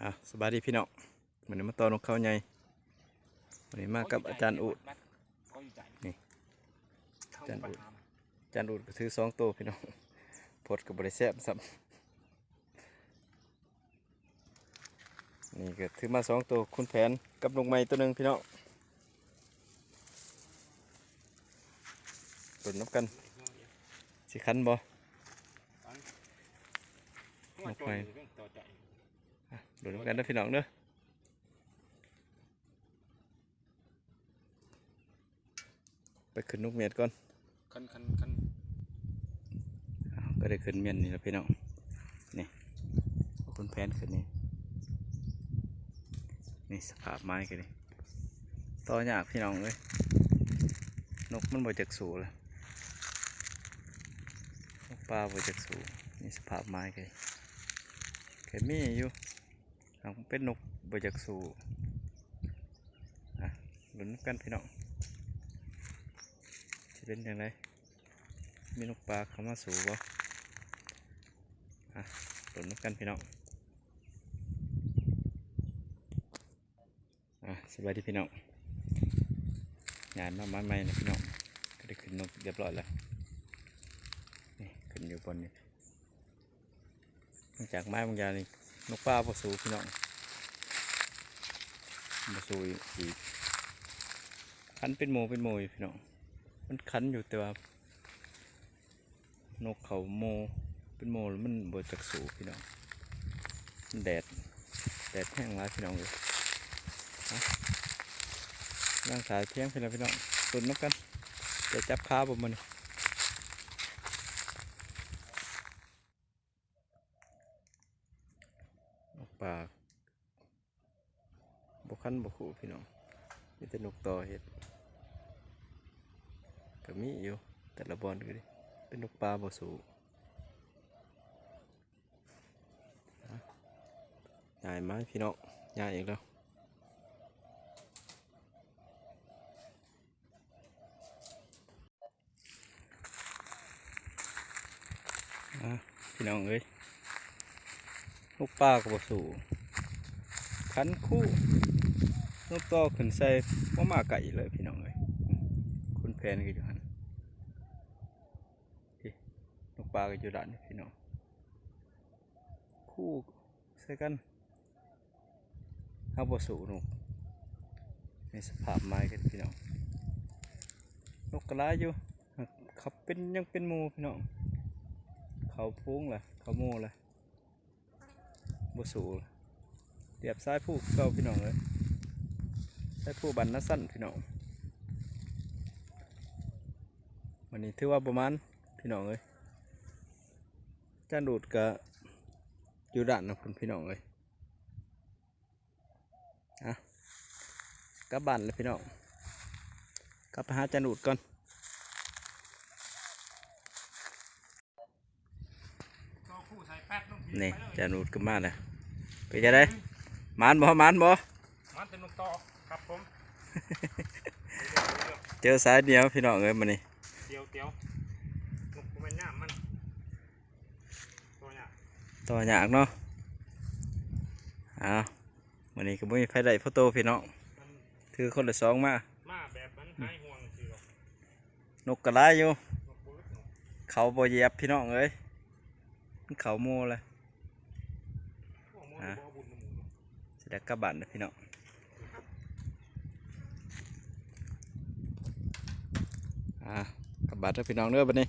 อะสบายดีพี่น้องวันนี้มาตอนนกเขาใหญ่วันนี้มากับอาจารย์อุดก็อยู่ใจนี่เข้าอาจารย์ไปอุดหาอาจารย์อุดก็ถือสองตัวพี่น้องพดกับบริแซบซ้ำนี่ก็ถือมาสองตัวคุณแผนกับนกไม้ตัวหนึ่งพี่น้องตุนน้ำกันสิคันบ่หัวโจรอยู่เรื่องต่อใจอะตุนน้ำกันนะพี่น้องเด้อไปขึ้นนกเมียดก่อนคันคันคันอ้าวก็ได้ขึ้นเมียนนี่แล้วพี่น้องนี่เอาคุณแผนขึ้นนี่นี่สภาพไม้กันนี่ต่อยากพี่น้องเลยนกมันบ่จักสูเลยนกปลาบ่จักสูนี่สภาพไม้กันแค่มีอยู่ หางเป็นนกบจักสูอะลุ้นกันพี่น้องจะเป็นยังไงมีนกปลาเข้ามาสู่บ่อะลุ้นกันพี่น้องอะสบายดีพี่น้องงานมาไม้ใหม่นะพี่น้องก็ได้ขึ้นนกเรียบร้อยแล้วนี่ขึ้นอยู่บนนี่หลังจากไม้บางอย่างนี่ นกปลาบ่สู่พี่น้องบ่สู่อีกอีกคันเป็นโมเป็นโมยพี่น้องมันคันอยู่แต่ว่านกเขาโมเป็นโมแล้วมันบดจากสูพี่น้องมันแดดแดดแห้งร้ายพี่น้องเลยร่างสายเพียงพี่น้องพี่น้องตุนนกกันจะจับขาผมมันน ปลาบกคันบกขู่พี่น้องมีแต่นกต่อเห็ดก็มีอยู่แต่ละบอลก็ดิเป็นนกปลาบ่สูใหญ่ไหมพี่น้องใหญ่อีกแล้วอะพี่น้องเอ้ย นกปลาก็บ่สูคันคู่นกต่อขึ้นใส่บ่มาไก่เลยพี่น้องเอ้ยคุณแพนก็อยู่หันนกปลาก็อยู่ด้านนี้พี่น้องคู่ใส่กันเอาบสูนกในสภาพไม้กันพี่น้องนกกระไรอยู่เขาเป็นยังเป็นหมูพี่น้องเขาพุ้งล่ะเขาหมูล่ะ บสูเรียบซ้ายผู้เก่าพี่น้องเลยซ้ายผู้บันนัสั้นพี่น้องวันนี้ถือว่าประมาณพี่น้องเลยจานดูดกับอยู่ด่านนะคุณพี่น้องเลยอะกลับบ้านเลยพี่น้องกลับไปหาจานดูดก่อน ก็คู่ใส่แป๊ดลงที นี่ไปเลยจานดูดก็มาเลยไปจะได้มานบ่มานบ่มันเป็นนกต่อครับผม เจอสายเดียวพี่น้องเอ้ยมานี่เตียวเตียวนกมันย่ามมันตัวเนี่ยต่อยากเนาะอ้าววันนี้ก็ไม่มีไฟได้พ่อโตพี่น้องมันถือคนละสองมามาแบบมันหายห่วงสิหรอกนกกระไรอยู่นกบุรุษนกเขาบ่เหยียบพี่น้องเอ้ยมันเขาโมเลย พวกมัน ฮะ บ่บุญหมู่เนาะ สิได้กระบบ้านะพี่น้องอ่ากระบบ้านเด้อพี่น้องเด้อบัดนี้